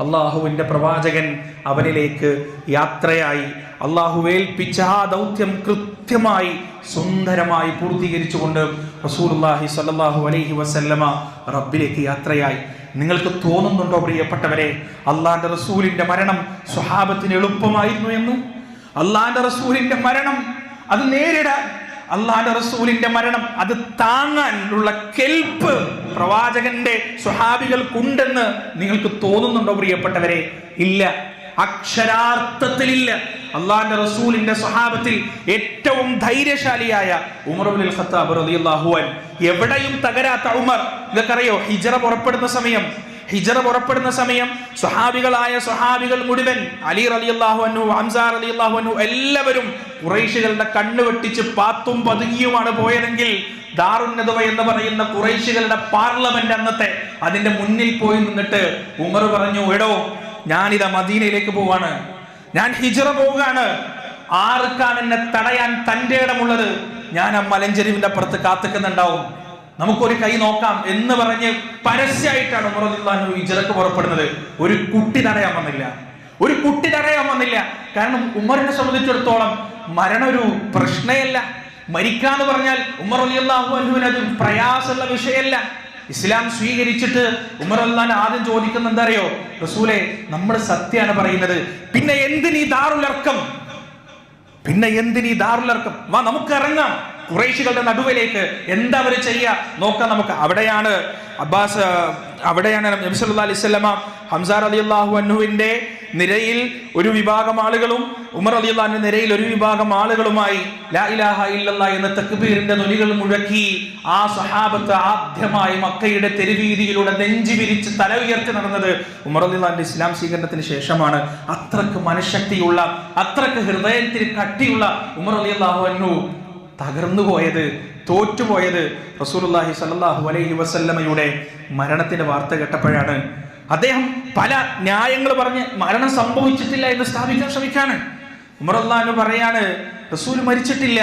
അള്ളാഹുവിന്റെ പ്രവാചകൻ അവനിലേക്ക് യാത്രയായി. അള്ളാഹു ഏൽപ്പിച്ച ആ ദൗത്യം കൃത്യമായി സുന്ദരമായി പൂർത്തീകരിച്ചുകൊണ്ട് റസൂലുള്ളാഹി സ്വല്ലല്ലാഹു അലൈഹി വസല്ലമ റബ്ബിലേക്ക് യാത്രയായി. നിങ്ങൾക്ക് തോന്നുന്നുണ്ടോ പ്രിയപ്പെട്ടവരെ അള്ളാന്റെ റസൂലിന്റെ മരണം സ്വഹാബത്തിന് എളുപ്പമായിരുന്നു എന്ന്? അള്ളാന്റെ റസൂലിന്റെ മരണം അത് നേരിടാൻ അള്ളാന്റെ റസൂലിന്റെ മരണം അത് താങ്ങാനുള്ള കെൽപ്പ് പ്രവാചകന്റെ സ്വഹാബികൾക്കുണ്ടെന്ന് നിങ്ങൾക്ക് തോന്നുന്നുണ്ടോ പ്രിയപ്പെട്ടവരെ? ഇല്ല. അക്ഷരാർത്ഥത്തിൽ ഇല്ല അള്ളാന്റെ റസൂലിന്റെ സ്വഹാബത്തിൽ ഏറ്റവും ധൈര്യശാലിയായ ഉമർ ഖത്താബ് റളിയല്ലാഹു എവിടെയും തകരാത്ത ഉമർ. നിങ്ങൾക്കറിയോ ഹിജറ പുറപ്പെടുന്ന സമയം ഹിജറ പുറപ്പെടുന്ന സമയം സ്വഹാബികളായ സ്വഹാബികൾ മുഴുവൻ അലി റളിയല്ലാഹു അൻഹു അലി അള്ളാഹു എല്ലാവരും കുറൈശികളുടെ കണ്ണ് വെട്ടിച്ച് പാത്തും പതുങ്ങിയുമാണ് പോയതെങ്കിൽ ദാറുന്നതവ എന്ന് പറയുന്ന കുറൈശികളുടെ പാർലമെന്റ് അന്നത്തെ അതിന്റെ മുന്നിൽ പോയി നിന്നിട്ട് ഉമർ പറഞ്ഞു എടോ ഞാനിതാ മദീനയിലേക്ക് പോവാണ്. ഞാൻ ഹിജറ പോവുകയാണ്. ആർക്കാണ് എന്നെ തടയാൻ തന്റെ ഇടമുള്ളത്? ഞാൻ ആ മലഞ്ചെരിവിന്റെ അപ്പുറത്ത് കാത്തുക്കുന്നുണ്ടാവും. നമുക്കൊരു കൈ നോക്കാം എന്ന് പറഞ്ഞ് പരസ്യമായിട്ടാണ് ഉമറുദ്ദാനു ഹിജറക്ക് പുറപ്പെടുന്നത്. ഒരു കുട്ടി തടയാൻ വന്നില്ല. ഒരു കുട്ടി തടയാൻ വന്നില്ല. കാരണം ഉമറിനെ സംബന്ധിച്ചിടത്തോളം മരണം ഒരു പ്രശ്നമല്ല മരിക്കാന്ന് പറഞ്ഞാൽ ഉമർ അലി അത് പ്രയാസമുള്ള വിഷയമല്ല ഇസ്ലാം സ്വീകരിച്ചിട്ട് ഉമർ അല്ലാൻ ആദ്യം ചോദിക്കുന്ന എന്താ അറിയോ റസൂലെ നമ്മൾ സത്യാണ് പറയുന്നത്. പിന്നെ എന്തിനീ ദാറുലർക്കം പിന്നെ എന്തിനീ ദാറുലർക്കം വാ നമുക്ക് ഇറങ്ങാം. കുറേശികളുടെ നടുവിലേക്ക് എന്താ അവർ ചെയ്യുക? നോക്കാം നമുക്ക്. അവിടെയാണ് അബ്ബാസ് അവിടെയാണ് നബി സല്ലല്ലാഹു അലൈഹി വസല്ലമ അലി അള്ളാഹു അന്നുവിന്റെ നിരയിൽ ഒരു വിഭാഗം ആളുകളും ഉമർ അള്ളാഹിന്റെ നിരയിൽ ഒരു വിഭാഗം ആളുകളുമായി ലാ ഇലാഹ എന്ന തക്ബീറിന്റെ ധ്വനികൾ മുഴക്കി ആ സഹാബത്ത് ആദ്യമായി മക്കയുടെ തെരുവീതിയിലൂടെ നെഞ്ചി വിരിച്ച് തല ഉയർത്തി നടന്നത് ഉമർ അള്ളാഹിന്റെ ഇസ്ലാം സ്വീകരണത്തിന് ശേഷമാണ്. അത്രയ്ക്ക് മനഃശക്തിയുള്ള അത്രയ്ക്ക് ഹൃദയത്തിൽ കട്ടിയുള്ള ഉമർ അള്ളാഹു അന്നു തകർന്നു പോയത് തോറ്റുപോയത് റസൂലുള്ളാഹി സല്ലാഹു അലൈഹി വസല്ലമയുടെ മരണത്തിന്റെ വാർത്ത കേട്ടപ്പോഴാണ്. അദ്ദേഹം പല ന്യായങ്ങൾ പറഞ്ഞ് മരണം സംഭവിച്ചിട്ടില്ല എന്ന് സ്ഥാപിക്കാൻ ശ്രമിക്കാണ് അള്ളഹാനു പറയാണ് റസൂൽ മരിച്ചിട്ടില്ല.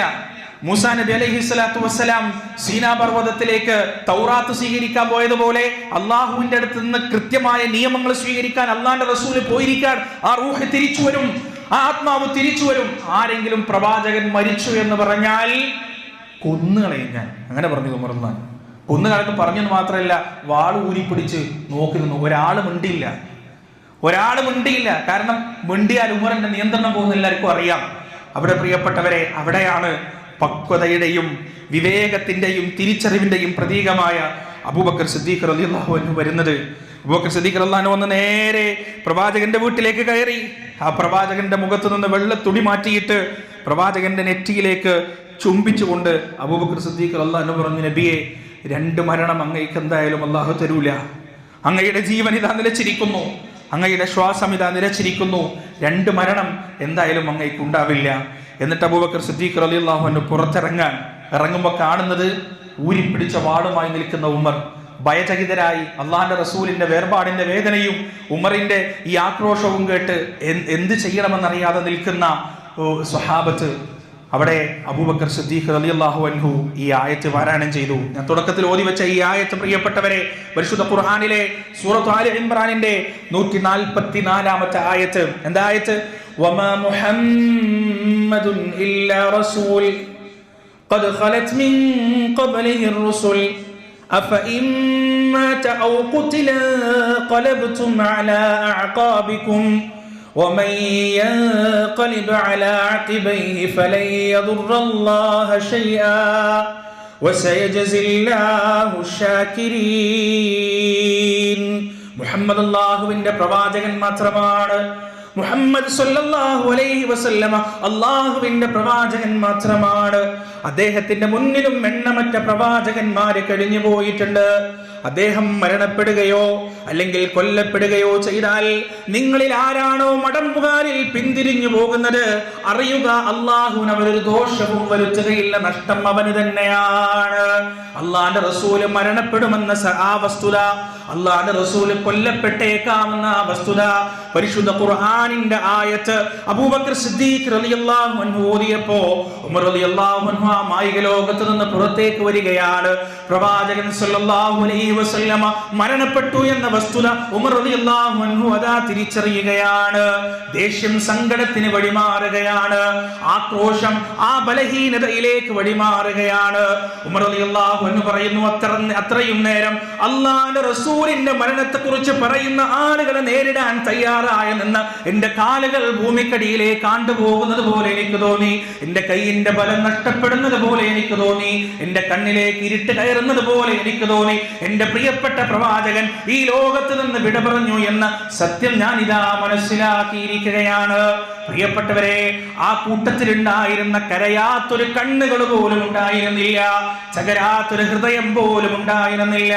മൂസാ നബി അലൈഹി സ്വലാത്തു വസ്സലാം സീനാ പർവതത്തിലേക്ക് തൗറാത്ത് സ്വീകരിക്കാൻ പോയതുപോലെ അള്ളാഹുവിന്റെ അടുത്ത് നിന്ന് കൃത്യമായ നിയമങ്ങൾ സ്വീകരിക്കാൻ അള്ളാന്റെ റസൂൽ പോയിരിക്കാൻ ആ റൂഹ് തിരിച്ചു വരും. ആ ആത്മാവ് തിരിച്ചു വരും. ആരെങ്കിലും പ്രവാചകൻ മരിച്ചു എന്ന് പറഞ്ഞാൽ കൊന്നുകളയും ഞാൻ. അങ്ങനെ പറഞ്ഞു ഉമർന്നാൻ കൊന്നുകളെന്ന് പറഞ്ഞെന്ന് മാത്രമല്ല വാൾ ഊരിപ്പിടിച്ച് നോക്കി നിന്നു. ഒരാൾ മിണ്ടിയില്ല. ഒരാൾ മിണ്ടിയില്ല. കാരണം മിണ്ടിയാൽ ഉമറിന്റെ നിയന്ത്രണം പോകുന്ന എല്ലാവർക്കും അറിയാം. അവിടെ പ്രിയപ്പെട്ടവരെ അവിടെയാണ് പക്വതയുടെയും വിവേകത്തിന്റെയും തിരിച്ചറിവിന്റെയും പ്രതീകമായ അബൂബക്കർ സിദ്ദീഖ് റളിയല്ലാഹു അൻഹു വരുന്നത്. അബൂബക്കർ സിദ്ദീഖർ അള്ളഹാനു വന്ന് നേരെ പ്രവാചകന്റെ വീട്ടിലേക്ക് കയറി. ആ പ്രവാചകന്റെ മുഖത്ത് നിന്ന് വെള്ള തുടി മാറ്റിയിട്ട് പ്രവാചകന്റെ നെറ്റിയിലേക്ക് ചുംബിച്ചുകൊണ്ട് അബൂബക്കർ സിദ്ദീഖ് അള്ളാഹു പറഞ്ഞു നബിയെ രണ്ട് മരണം അങ്ങേക്ക് എന്തായാലും അള്ളാഹു തരൂല. അങ്ങയുടെ ജീവൻ ഇതാ നിലച്ചിരിക്കുന്നു. അങ്ങയുടെ ശ്വാസം ഇതാ നിലച്ചിരിക്കുന്നു. രണ്ട് മരണം എന്തായാലും അങ്ങേക്ക് ഉണ്ടാവില്ല. എന്നിട്ട് അബൂബക്കർ സിദ്ദീഖ് അലി അൻഹു പുറത്തിറങ്ങാൻ ഇറങ്ങുമ്പോൾ കാണുന്നത് ഊരിപ്പിടിച്ച വാളുമായി നിൽക്കുന്ന ഉമർ. ഭയചകിതരായി അള്ളാഹാന്റെ റസൂലിന്റെ വേർപാടിന്റെ വേദനയും ഉമറിന്റെ ഈ ആക്രോശവും കേട്ട് എന്ത് ചെയ്യണമെന്നറിയാതെ നിൽക്കുന്ന സ്വഹാബത്ത് അവിടെ അബൂബക്കർ സിദ്ദീഖ് റളിയല്ലാഹു അൻഹു ഈ ആയത്ത് പാരായണം ചെയ്തു. ഞാൻ തുടക്കത്തിൽ ഓതി വെച്ച ഈ ആയത്ത് പ്രിയപ്പെട്ടവരെ പരിശുദ്ധ ഖുർഹാനിലെ സൂറത്ത് ആലി ഇമ്രാനിന്റെ നൂറ്റി നാൽപ്പത്തി നാലാമത്തെ ആയത്ത്. എന്താ ആയത്ത്? വമാ മുഹമ്മദുൻ ഇല്ലാ റസൂൽ قد خلت من قبله الرسل أفإن مات أو قتل انقلبتم على أعقابكم ومن ينقلب على عقبيه فلن يضر الله شيئا وسيجزي الله الشاكرين മുഹമ്മദ് അള്ളാഹുവിന്റെ പ്രവാചകൻ മാത്രമാണ് മുഹമ്മദ് സല്ലല്ലാഹു അലൈഹി വസല്ലമ അള്ളാഹുവിന്റെ പ്രവാചകൻ മാത്രമാണ്. അദ്ദേഹത്തിന്റെ മുന്നിലും എണ്ണമറ്റ പ്രവാചകന്മാര് കഴിഞ്ഞു പോയിട്ടുണ്ട്. അദ്ദേഹം മരണപ്പെടുകയോ അല്ലെങ്കിൽ കൊല്ലപ്പെടുകയോ ചെയ്താൽ നിങ്ങളിൽ ആരാണോ മടമ്പുകാരിൽ പിന്തിരിഞ്ഞു പോകുന്നത് അറിയുക അള്ളാഹുവിന് അവനൊരു ദോഷവും വരുത്തുകയില്ല നഷ്ടം അവന് തന്നെയാണ്. അള്ളാന്റെ റസൂൽ മരണപ്പെടുമെന്ന ആ വസ്തുത അള്ളാന്റെ റസൂൽ കൊല്ലപ്പെട്ടേക്കാമെന്ന ആ വസ്തുത പരിശുദ്ധ ഖുർആനിന്റെ ആയത്ത് അബൂബക്കർ സിദ്ദീഖ് റളിയല്ലാഹു അൻഹു ഓതിയപ്പോ ഉമർ റളിയല്ലാഹു അൻഹു മായിക ലോകത്ത് നിന്ന് പുറത്തേക്ക് വരികയാണ്. പ്രവാചകൻ സല്ലല്ലാഹു അലൈഹി വസല്ലമ മരണപ്പെട്ടു എന്ന വസ്തുത ഉമർ റളിയല്ലാഹു അൻഹു അതാ തിരിച്ചറിയുകയാണ്. ദേഷ്യം സങ്കടത്തിന് വഴിമാറുകയാണ്. ആക്രോശം ആ ബലഹീനതയിലേക്ക് വഴിമാറുകയാണ്. ഉമർ റളിയല്ലാഹു അൻഹു പറയുന്നു അത്ര അത്രയും നേരം അള്ളാന്റെ റസൂലിന്റെ മരണത്തെക്കുറിച്ച് പറയുന്ന ആളുകളെ നേരിടാൻ തയ്യാറായ നിന്ന് എന്റെ കാലുകൾ ഭൂമിക്കടിയിലേക്ക് ആണ്ടുപോകുന്നത് പോലെ എനിക്ക് തോന്നി. എന്റെ കൈയിന്റെ ബലം നഷ്ടപ്പെടുന്നത് പോലെ എനിക്ക് തോന്നി. എന്റെ കണ്ണിലേക്ക് ഇരുട്ട് കയറുന്നത് പോലെ എനിക്ക് തോന്നി. എന്റെ പ്രിയപ്പെട്ട പ്രവാചകൻ ഈ ലോകത്ത് നിന്ന് വിട പറഞ്ഞു എന്ന സത്യം ഞാൻ ഇതാ മനസ്സിലാക്കിയിരിക്കുകയാണ്. പ്രിയപ്പെട്ടവരെ ആ കൂട്ടത്തിലുണ്ടായിരുന്ന കരയാത്തൊരു കണ്ണുകൾ പോലും ഉണ്ടായിരുന്നില്ല. ചകരാത്തൊരു ഹൃദയം പോലും ഉണ്ടായിരുന്നില്ല.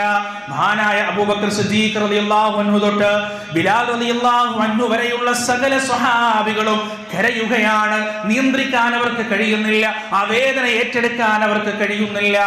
മഹാനായ അബൂബക്കർ സിദ്ദീഖ് റളിയല്ലാഹു അൻഹു തൊട്ട് ബിലാൽ റളിയല്ലാഹു അൻഹു വരെയുള്ള സകല സ്വഹാബികളും കരയുകയാണ്. നിയന്ത്രിക്കാൻ അവർക്ക് കഴിയുന്നില്ല. ആ വേദന ഏറ്റെടുക്കാൻ അവർക്ക് കഴിയുന്നില്ല.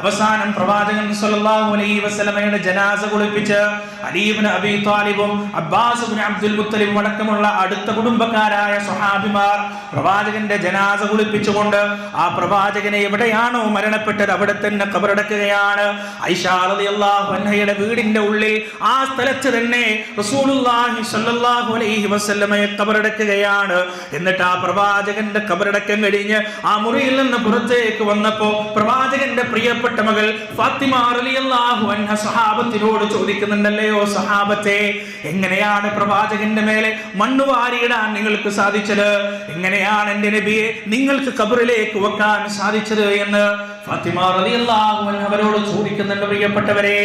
അവസാനം പ്രവാചകൻ സല്ലല്ലാഹു അലൈഹി വസല്ലമയുടെ ജനാസ കുളിപ്പിച്ച് അലീബിന് അബി താലിബും അബ്ബാസ് അബ്ദുൽ മുത്തലിബും അടക്കമുള്ള അടുത്ത കുടുംബക്കാരായ സ്വഹാബിമാർ പ്രവാചകന്റെ ജനാസ കുളിപ്പിച്ചുകൊണ്ട് ആ പ്രവാചകനെ എവിടെയാണോ മരണപ്പെട്ടത് അവിടെ തന്നെ കബറടക്കുകയാണ്. ഐഷാ റളിയല്ലാഹു അൻഹയുടെ വീടിന്റെ ഉള്ളിൽ ആ സ്ഥലത്ത് തന്നെ റസൂലുള്ളാഹി സല്ലല്ലാഹു അലൈഹി വസല്ലമയെ കബറടക്കുകയാണ്. എന്നിട്ട് ആ പ്രവാചകന്റെ കബറടക്കം കഴിഞ്ഞ് ആ മുറിയിൽ നിന്ന് പുറത്തേക്ക് വന്നപ്പോ പ്രവാചകന്റെ പ്രിയപ്പെട്ട മകൾ ഫാത്തിമ റളിയല്ലാഹു അൻഹ സഹാബത്തിനോട് ചോദിക്കുന്നുണ്ടല്ലയോ സഹാബത്തെ എങ്ങനെയാണ് പ്രവാചകന്റെ മേലെ മണ്ണ് വാരിയിടാൻ നിങ്ങൾക്ക് സാധിച്ചത്? എങ്ങനെയാണ് എന്റെ നബിയെ നിങ്ങൾക്ക് കബറിലേക്ക് വെക്കാൻ സാധിച്ചത്? എന്ന് ഫാത്തിമ റളിയല്ലാഹു അവരോട് ചോദിക്കുന്നുണ്ട് പ്രിയപ്പെട്ടവരെ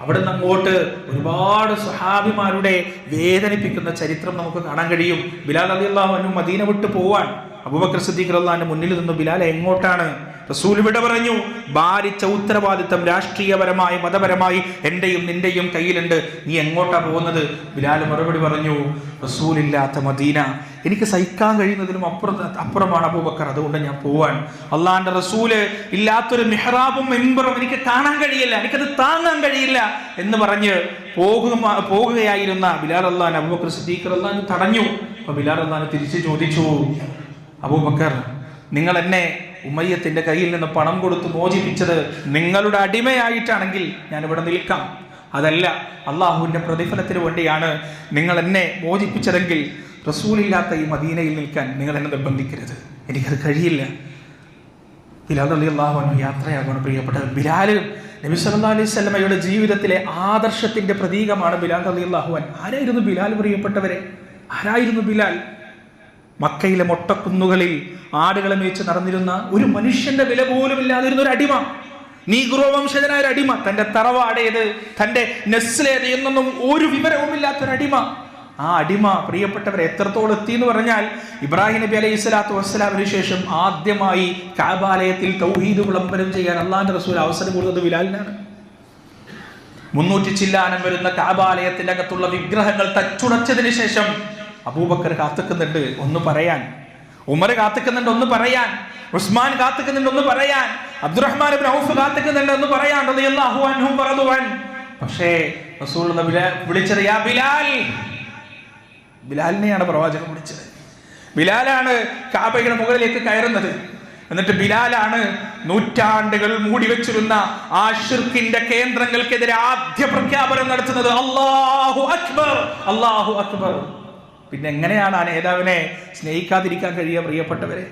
അവിടുന്ന് അങ്ങോട്ട് ഒരുപാട് സുഹാബിമാരുടെ വേദനിപ്പിക്കുന്ന ചരിത്രം നമുക്ക് കാണാൻ കഴിയും. ബിലാൽ അലി അള്ളാഹു മദീന വിട്ട് പോവാൻ അബൂബക്കർ സിദ്ദീഖ് അള്ളാഹിന്റെ മുന്നിൽ നിന്ന് ബിലാൽ എങ്ങോട്ടാണ് റസൂൽ വിട പറഞ്ഞു ഭാരിച്ച ഉത്തരവാദിത്തം രാഷ്ട്രീയപരമായി മതപരമായി എന്റെയും നിന്റെയും കയ്യിലുണ്ട്. നീ എങ്ങോട്ടാ പോകുന്നത്? ബിലാൽ മറുപടി പറഞ്ഞു റസൂൽ ഇല്ലാത്ത മദീന എനിക്ക് സഹിക്കാൻ കഴിയുന്നതിലും അപ്പുറം അപ്പുറമാണ് അബൂബക്കർ. അതുകൊണ്ട് ഞാൻ പോവാൻ. അള്ളാന്റെ റസൂൽ ഇല്ലാത്തൊരു മെഹ്റാബും മെമ്പറും എനിക്ക് കാണാൻ കഴിയില്ല എനിക്കത് താങ്ങാൻ കഴിയില്ല എന്ന് പറഞ്ഞ് പോകുക പോകുകയായിരുന്ന ബിലാൽ അള്ളഹാൻ അബൂബക്കർ സിദ്ദീഖർ അള്ളഹാൻ തടഞ്ഞു. അപ്പൊ ബിലാൽ അള്ളഹാൻ തിരിച്ചു ചോദിച്ചു അബൂബക്കർ നിങ്ങൾ എന്നെ ഉമ്മയ്യത്തിന്റെ കയ്യിൽ നിന്ന് പണം കൊടുത്ത് മോചിപ്പിച്ചത് നിങ്ങളുടെ അടിമയായിട്ടാണെങ്കിൽ ഞാൻ ഇവിടെ നിൽക്കാം. അതല്ല അള്ളാഹുവിന്റെ പ്രതിഫലത്തിന് വേണ്ടിയാണ് നിങ്ങൾ എന്നെ മോചിപ്പിച്ചതെങ്കിൽ റസൂലില്ലാത്ത ഈ മദീനയിൽ നിൽക്കാൻ നിങ്ങൾ എന്നെ നിർബന്ധിക്കരുത്. എനിക്കത് കഴിയില്ല. ബിലാൽ അലി അള്ളാഹു യാത്രയാകണം പ്രിയപ്പെട്ടത് ബിലാൽ നബി സല്ലാ അലൈഹി സ്വലമയുടെ ജീവിതത്തിലെ ആദർശത്തിന്റെ പ്രതീകമാണ് ബിലാൽ അലി അള്ളാഹുവൻ ആരായിരുന്നു ബിലാൽ പ്രിയപ്പെട്ടവരെ? ആരായിരുന്നു ബിലാൽ? മക്കയിലെ മൊട്ടക്കുന്നുകളിൽ ആടുകളെ മേച്ച് നടന്നിരുന്ന ഒരു മനുഷ്യന്റെ വില പോലും ഇല്ലാതിരുന്ന ഒരു അടിമ. നീഗ്രോ വംശജനായ ഒരു അടിമ. തന്റെ തറവാടേത് തന്റെ നെസ്ലേത് എന്നൊന്നും ഒരു വിവരവും അടിമ. ആ അടിമ പ്രിയപ്പെട്ടവരെ എത്രത്തോളം എത്തി എന്ന് പറഞ്ഞാൽ ഇബ്രാഹിം നബി അലൈഹി സ്വലാത്തു വസ്സലാമിന് ശേഷം ആദ്യമായി കാബാലയത്തിൽ തൗഹീദ് വിളംബരം ചെയ്യാൻ അള്ളാന്റെ റസൂൽ അവസരം കൊടുത്തത് ബിലാലിനാണ് മുന്നൂറ്റി ചില്ലാനം വരുന്ന കാബാലയത്തിന്റെ അകത്തുള്ള വിഗ്രഹങ്ങൾ തച്ചുടച്ചതിന് ശേഷം അബൂബക്കർ കാത്തുക്കുന്നുണ്ട് ഒന്ന് പറയാൻ. ഉമർ കാത്തുക്കുന്നുണ്ട് ഒന്ന് പറയാൻ. ഉസ്മാൻ കാത്തുക്കുന്നുണ്ട് ഒന്ന് പറയാൻ. അബ്ദുറഹ്മാൻ ഔഫ് കാത്തുക്കുന്നുണ്ട് ഒന്ന് പറയാൻ. അൻഹും പക്ഷേ വിളിച്ചറിയാ ബിലാൽ. ബിലാലിനെയാണ് പ്രവാചകൻ വിളിച്ചത്. ബിലാലാണ് കാബയുടെ മുകളിലേക്ക് കയറുന്നത്. എന്നിട്ട് ബിലാലാണ് നൂറ്റാണ്ടുകൾ മൂടി വെച്ചിരുന്ന ആ ഷിർക്കിന്റെ കേന്ദ്രങ്ങൾക്കെതിരെ ആദ്യ പ്രഖ്യാപനം നടത്തുന്നത്. അള്ളാഹു അക്ബർ. അള്ളാഹു അക്ബർ. പിന്നെ എങ്ങനെയാണ് ആ നേതാവിനെ സ്നേഹിക്കാതിരിക്കാൻ കഴിയുക പ്രിയപ്പെട്ടവരെ?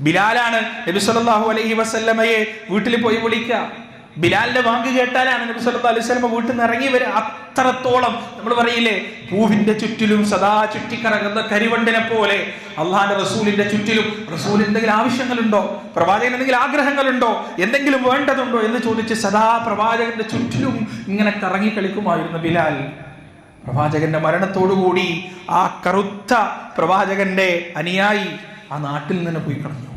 ബിലാലാണ് നബി സല്ലാഹു അലൈഹി വസല്ലമയെ വീട്ടിൽ പോയി വിളിക്കുക. ബിലാലിന്റെ വാങ്ക് കേട്ടാലാണ് നബി സല്ലു അലൈഹി സ്വലമ വീട്ടിൽ നിന്ന് ഇറങ്ങി വരെ അത്രത്തോളം നമ്മൾ പറയില്ലേ പൂവിന്റെ ചുറ്റിലും സദാ ചുറ്റിക്കറങ്ങുന്ന കരിവണ്ടിനെ പോലെ അള്ളാഹാന്റെ റസൂലിന്റെ ചുറ്റിലും റസൂൽ എന്തെങ്കിലും ആവശ്യങ്ങളുണ്ടോ? പ്രവാചകൻ എന്തെങ്കിലും ആഗ്രഹങ്ങളുണ്ടോ? എന്തെങ്കിലും വേണ്ടതുണ്ടോ എന്ന് ചോദിച്ച് സദാ പ്രവാചകന്റെ ചുറ്റിലും ഇങ്ങനെ കറങ്ങി കളിക്കുമായിരുന്നു ബിലാൽ. പ്രവാചകന്റെ മരണത്തോടുകൂടി ആ കറുത്ത പ്രവാചകന്റെ അനുയായി ആ നാട്ടിൽ നിന്ന് പോയി കളഞ്ഞു.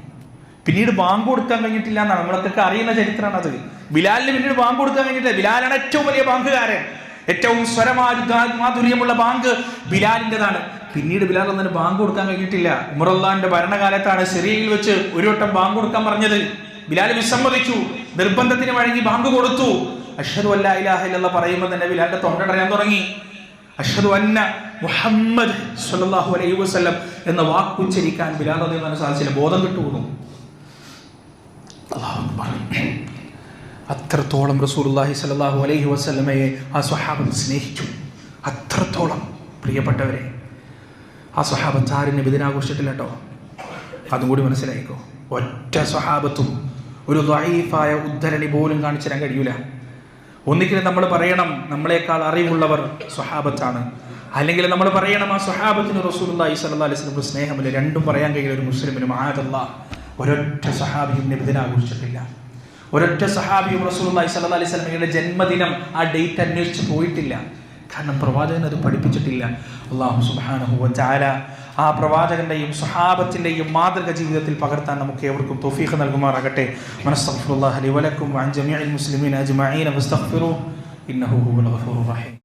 പിന്നീട് ബാങ്ക് കൊടുക്കാൻ കഴിഞ്ഞിട്ടില്ല എന്നാണ്. നമ്മളൊക്കെ അറിയുന്ന ചരിത്രമാണ് അത്. ബിലാലിന് പിന്നീട് ബാങ്ക് കൊടുക്കാൻ കഴിഞ്ഞിട്ടില്ല. ബിലാലാണ് ഏറ്റവും വലിയ ബാങ്കുകാരൻ. ഏറ്റവും സ്വരമാധുര്യമുള്ള ബാങ്ക് ബിലാലിന്റെതാണ്. പിന്നീട് ബിലാൽ ഒന്നിന് ബാങ്ക് കൊടുക്കാൻ കഴിഞ്ഞിട്ടില്ല. ഉമറുല്ലാന്റെ ഭരണകാലത്താണ് സിറിയയിൽ വെച്ച് ഒരു വട്ടം ബാങ്ക് കൊടുക്കാൻ പറഞ്ഞത്. ബിലാൽ വിസമ്മതിച്ചു. നിർബന്ധത്തിന് വഴങ്ങി ബാങ്ക് കൊടുത്തു. ഇലാഹ പറയുമ്പോൾ തന്നെ ബിലാലിന്റെ തൊണ്ടടയാൻ തുടങ്ങി. അഷ്ഹദു അന്ന മുഹമ്മദ് സല്ലല്ലാഹു അലൈഹി വസല്ലം എന്ന വാക്ക് ഉച്ചരിക്കാൻ ബിലാൽ റളിയല്ലാഹു സാധിച്ചില്ല ബോധം കിട്ടുന്നു. അത്രത്തോളം റസൂലുള്ളാഹി സ്വല്ലല്ലാഹു അലൈഹി വസല്ലമയെ ആ സ്വഹാബൻ സ്നേഹിച്ചു. അത്രത്തോളം പ്രിയപ്പെട്ടവരെ ആ സ്വഹാബത്ത് ആരും നബിദിനാഘോഷിച്ചിട്ടില്ല കേട്ടോ അതും കൂടി മനസ്സിലായിക്കോ. ഒറ്റ സ്വഹാബത്തും ഒരു ദ്വൈഫായ ഉദ്ധരണി പോലും കാണിച്ചു തരാൻ കഴിയൂല. ഒന്നിക്കലും നമ്മൾ പറയണം നമ്മളെക്കാൾ അറിവുള്ളവർ സ്വഹാബത്താണ്. അല്ലെങ്കിൽ നമ്മൾ പറയണം ആ സ്വഹാബത്തിന് സ്വല്ലല്ലാഹി അലൈഹി വസല്ലം സ്നേഹമില്ല. രണ്ടും പറയാൻ കഴിയില്ല ഒരു മുസ്ലിമിനും. ആദല്ല ഒരൊറ്റ സഹാബിയും നബിദിനാഘോഷിച്ചിട്ടില്ല ഒരൊറ്റ സഹാബിയും റസൂലുള്ളാഹി സ്വല്ലല്ലാഹി അലൈഹി വസല്ലമയുടെ ജന്മദിനം ആ ഡേറ്റ് അന്വേഷിച്ച് പോയിട്ടില്ല. കാരണം പ്രവാചകൻ അത് പഠിപ്പിച്ചിട്ടില്ല. അള്ളാഹു സുബ്ഹാനഹു ചാല ആ പ്രവാചകന്റെയും സ്വഹാബത്തിന്റെയും മാതൃക ജീവിതത്തിൽ പകർത്താൻ നമുക്ക് ഏവർക്കും തോഫീഖ് നൽകുമാറാകട്ടെ. മനസ്തഗ്ഫിറുല്ലാഹി ലി വലക്കും വഅൻ മുസ്ലിമീൻ വസ്തഗ്ഫിറു ഇന്നഹു ഹുവൽ റഹീം.